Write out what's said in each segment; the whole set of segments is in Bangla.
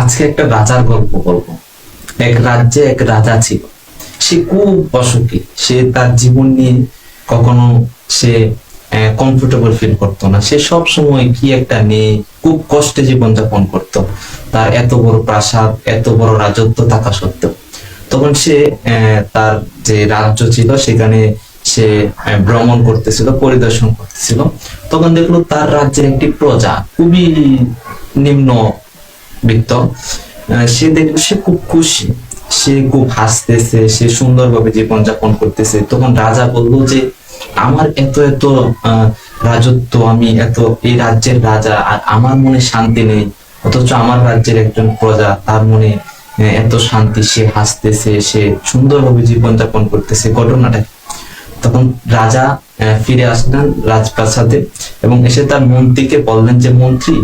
আজকে একটা রাজার গল্প বলব। এক রাজ্যে এক রাজা ছিল। সে খুব অসুখী। সে তার জীবন নিয়ে কখনো সে কমফোর্টেবল ফিল করতো না। সে সব সময় কি একটা নিয়ে খুব কষ্টে জীবন যাপন করত। তার এত বড় প্রাসাদ, এত বড় রাজত্ব থাকা সত্ত্বেও। তখন সে তার যে রাজ্য ছিল, সেখানে সে ভ্রমণ করতেছিল, পরিদর্শন করতেছিল। তখন দেখল তার রাজ্যের একটি প্রজা খুবই নিম্ন বৃত্ত সে দেখল সে খুব খুশি। সে খুব হাসতেছে, সে সুন্দরভাবে জীবন যাপন করতেছে। তখন রাজা বলল যে, আমার এত এত রাজত্ব, আমি এত, এই রাজ্যের রাজা, আর আমার মনে শান্তি নেই। অথচ আমার রাজ্যের একজন প্রজা, তার মনে এত শান্তি। সে হাসতেছে, সে সুন্দরভাবে জীবন যাপন করতেছে। ঘটনাটা তখন রাজা ফিরে আসলেন রাজপ্রাসাদে। এবং এসে তার মন্ত্রীকে বললেন যে, মন্ত্রী,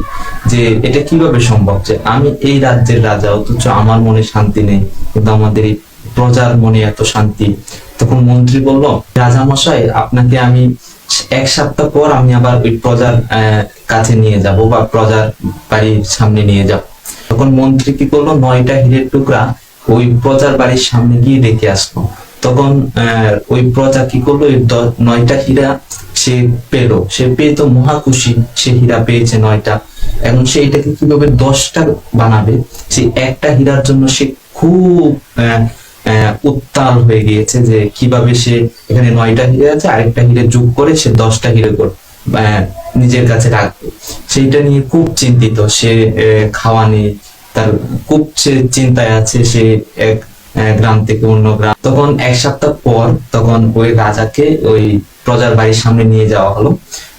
যে এটা কীভাবে সম্ভব যে আমি এই রাজ্যের রাজা, অথচ আমার মনে শান্তি নেই, কিন্তু আমাদের এই প্রজার মনে এত শান্তি। তখন মন্ত্রী বলল রাজা মশাই আপনাকে আমি এক সপ্তাহ পর আমি আবার ওই প্রজার কাছে নিয়ে যাব বা প্রজার বাড়ির সামনে নিয়ে যাব। তখন মন্ত্রী কি করল, নয়টা হীরের টুকরা ওই প্রজার বাড়ির সামনে গিয়ে রেখে আসলো। তখন ওই প্রজা কি করল? নয়টা হীরা সে পেল। সে পেয়ে তো মহা খুশি। সে হীরা পেয়েছে নয়টা। এখন সে এটাকে কীভাবে দশটা বানাবে? সে একটা হীরার জন্য সে খুব উত্তাল হয়ে গিয়েছে যে কীভাবে সে এখানে নয়টা হিরে আছে, আরেকটা হিরে যোগ করে সে দশটা হিরে নিজের কাছে রাখবে। সেইটা নিয়ে খুব চিন্তিত। সে খাওয়া নেই। তার খুব সে চিন্তায় আছে। সে এক গ্রাম থেকে অন্য গ্রাম। তখন এক সপ্তাহ পর তখন ওই রাজাকে ওই প্রজার বাড়ির সামনে নিয়ে যাওয়া হলো।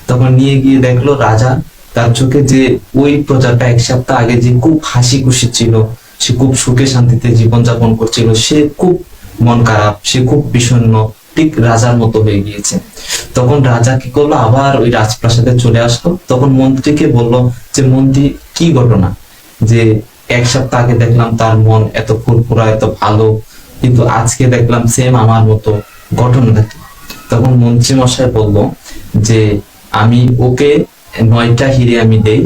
তখন নিয়ে গিয়ে দেখল রাজা তার চোখে যে ওই প্রজাটা এক সপ্তাহ আগে যে খুব হাসি খুশি ছিল, সে খুব সুখে শান্তিতে জীবনযাপন করছিল, সে খুব মন খারাপ, সে খুব বিষণ্ণ, ঠিক রাজার মতো হয়ে গিয়েছে। তখন রাজা কি করল? আবার ওই রাজপ্রাসাদে চলে আসলো। তখন মন্ত্রীকে বলল যে, মন্ত্রী, কি ঘটনা? যে এক সপ্তাহ আগে দেখলাম তার মন এত ফুরফুরা, এত ভালো। কিন্তু আজকে দেখলাম সেম আমার মতো গঠন কি তখন মন্ত্রী মশাই বলল যে, আমি ওকে নয়টা হিরে আমি দেই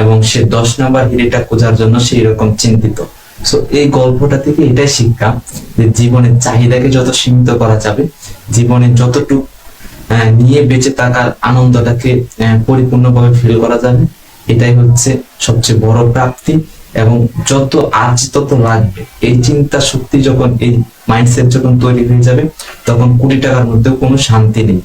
এবং সে দশ নাম্বার হিরেটা খোঁজার জন্য সেই রকম চিন্তিত। সো এই গল্পটা থেকে এটাই শিক্ষা যে জীবনের চাহিদাকে যত সীমিত করা যাবে জীবনে যতটুকু নিয়ে বেঁচে থাকার আনন্দটাকে পরিপূর্ণভাবে ফিল করা যাবে, এটাই হচ্ছে সবচেয়ে বড় প্রাপ্তি। এবং যত আজ তত লাগবে। এই চিন্তা শক্তি যখন, এই মাইন্ডসেট যখন তৈরি হয়ে যাবে, তখন কোটি টাকার মধ্যেও কোনো শান্তি নেই।